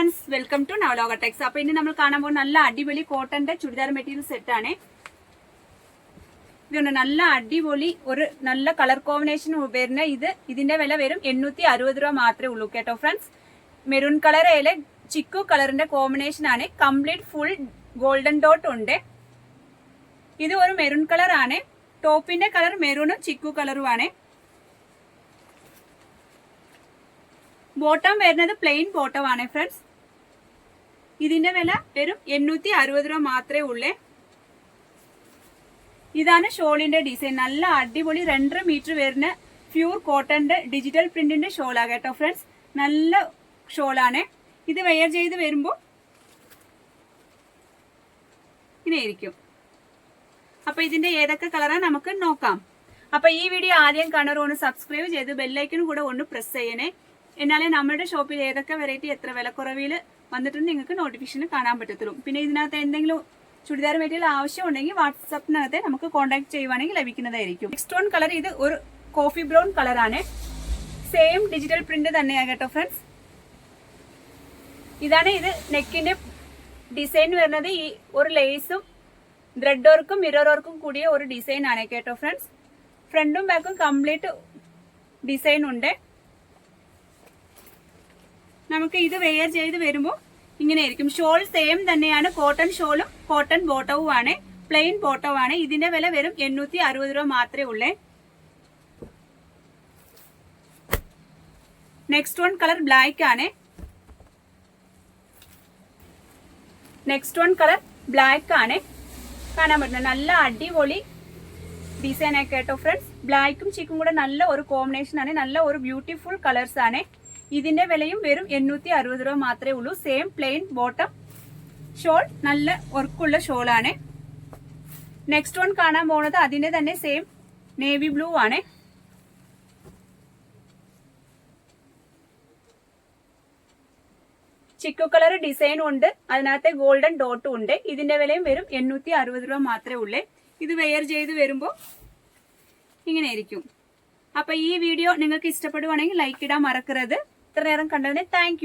Friends welcome to Navaloka Tex അപ്പൊ ഇനി നമ്മൾ കാണാൻ പോകുന്ന നല്ല അടിപൊളി കോട്ടന്റെ ചുരിദാർ മെറ്റീരിയൽ സെറ്റ് ആണ്. ഇതുണ്ട് നല്ല അടിപൊളി ഒരു നല്ല കളർ കോമ്പിനേഷൻ വരുന്ന ഇത്. ഇതിന്റെ വില വരും എണ്ണൂറ്റി അറുപത് രൂപ മാത്രമേ ഉള്ളൂ കേട്ടോ ഫ്രണ്ട്സ് മെറൂൺ കളറേലെ ചിക്കു കളറിന്റെ കോമ്പിനേഷൻ ആണ്. കംപ്ലീറ്റ് ഫുൾ ഗോൾഡൻ ഡോട്ട് ഉണ്ട്. ഇത് ഒരു മെറൂൺ കളർ ആണ്. ടോപ്പിന്റെ കളർ മെറൂണും ചിക്കു കളറും ആണ്. ബോട്ടം വരുന്നത് പ്ലെയിൻ ബോട്ടം ആണ് ഫ്രണ്ട്സ് ഇതിന്റെ വില വെറും എണ്ണൂറ്റി അറുപത് രൂപ മാത്രമേ ഉള്ളേ. ഇതാണ് ഷോളിന്റെ ഡിസൈൻ. നല്ല അടിപൊളി രണ്ടര മീറ്റർ വരുന്ന പ്യൂർ കോട്ടന്റെ ഡിജിറ്റൽ പ്രിന്റിന്റെ ഷോളാ കേട്ടോ ഫ്രണ്ട്സ്. നല്ല ഷോളാണ്. ഇത് വെയർ ചെയ്ത് വരുമ്പോൾ ഇങ്ങനെ ഇരിക്കും. അപ്പൊ ഇതിന്റെ ഏതൊക്കെ കളറാണ് നമുക്ക് നോക്കാം. അപ്പൊ ഈ വീഡിയോ ആദ്യം കാണുന്നവർ ഒന്ന് സബ്സ്ക്രൈബ് ചെയ്ത് ബെല്ലൈക്കനും കൂടെ ഒന്ന് പ്രസ് ചെയ്യണേ. എന്നാലേ നമ്മുടെ ഷോപ്പിൽ ഏതൊക്കെ വെറൈറ്റി എത്ര വിലക്കുറവിൽ വന്നിട്ടുണ്ട് നിങ്ങൾക്ക് നോട്ടിഫിക്കേഷൻ കാണാൻ പറ്റത്തുള്ളൂ. പിന്നെ ഇതിനകത്ത് എന്തെങ്കിലും ചുരിദാർ മെറ്റീരിയൽ ആവശ്യം ഉണ്ടെങ്കിൽ വാട്സപ്പിനകത്ത് നമുക്ക് കോൺടാക്ട് ചെയ്യുവാണെങ്കിൽ ലഭിക്കുന്നതായിരിക്കും. നെക്സ്റ്റ് വൺ കളർ ഇത് ഒരു കോഫി ബ്രൗൺ കളറാണ് സെയിം ഡിജിറ്റൽ പ്രിന്റ് തന്നെയാണ് കേട്ടോ ഫ്രണ്ട്സ് ഇതാണ് ഇത് നെക്കിന്റെ ഡിസൈൻ വരുന്നത്. ഈ ഒരു ലേസും ത്രെഡ് വർക്കും മിറർ വർക്കും കൂടിയ ഒരു ഡിസൈൻ ആണ് കേട്ടോ ഫ്രണ്ട്സ് ഫ്രണ്ടും ബാക്കും കംപ്ലീറ്റ് ഡിസൈൻ ഉണ്ട്. നമുക്ക് ഇത് വെയർ ചെയ്ത് വരുമ്പോൾ ഇങ്ങനെ ആയിരിക്കും ഷോൾ സെയിം തന്നെയാണ് കോട്ടൺ ഷോളും കോട്ടൺ ബോട്ടവും ആണ്. പ്ലെയിൻ ബോട്ടവും ആണ്. ഇതിന്റെ വില വെറും എണ്ണൂറ്റി അറുപത് രൂപ മാത്രമേ ഉള്ളേ. നെക്സ്റ്റ് വൺ കളർ ബ്ലാക്ക് ആണ്. നെക്സ്റ്റ് വൺ കളർ ബ്ലാക്ക് ആണ്. കാണാൻ പറ്റുന്നത്. നല്ല അടിപൊളി ഡിസൈൻ ഒക്കെ കേട്ടോ ഫ്രണ്ട്സ് ബ്ലാക്കും ചിക്കും കൂടെ നല്ല ഒരു കോമ്പിനേഷൻ ആണ്. നല്ല ഒരു ബ്യൂട്ടിഫുൾ കളേഴ്സ് ആണ്. ഇതിന്റെ വിലയും വെറും എണ്ണൂറ്റി അറുപത് രൂപ മാത്രമേ ഉള്ളൂ. സെയിം പ്ലെയിൻ ബോട്ടം ഷോൾ നല്ല വർക്കുള്ള ആണ്. നെക്സ്റ്റ് വൺ കാണാൻ പോണത് അതിന്റെ തന്നെ സെയിം നേവി ബ്ലൂ ആണ്. ചിക്കു കളർ ഡിസൈൻ ഉണ്ട്. അതിനകത്ത് ഗോൾഡൻ ഡോട്ടും ഉണ്ട്. ഇതിന്റെ വിലയും വരും എണ്ണൂറ്റി അറുപത് രൂപ മാത്രമേ ഉള്ളേ. ഇത് വെയർ ചെയ്ത് വരുമ്പോൾ ഇങ്ങനെ ആയിരിക്കും അപ്പൊ ഈ വീഡിയോ നിങ്ങൾക്ക് ഇഷ്ടപ്പെടുവാണെങ്കിൽ ലൈക്ക് ഇടാൻ മറക്കരുത്. ഇത്ര നേരം കണ്ടതിന് താങ്ക്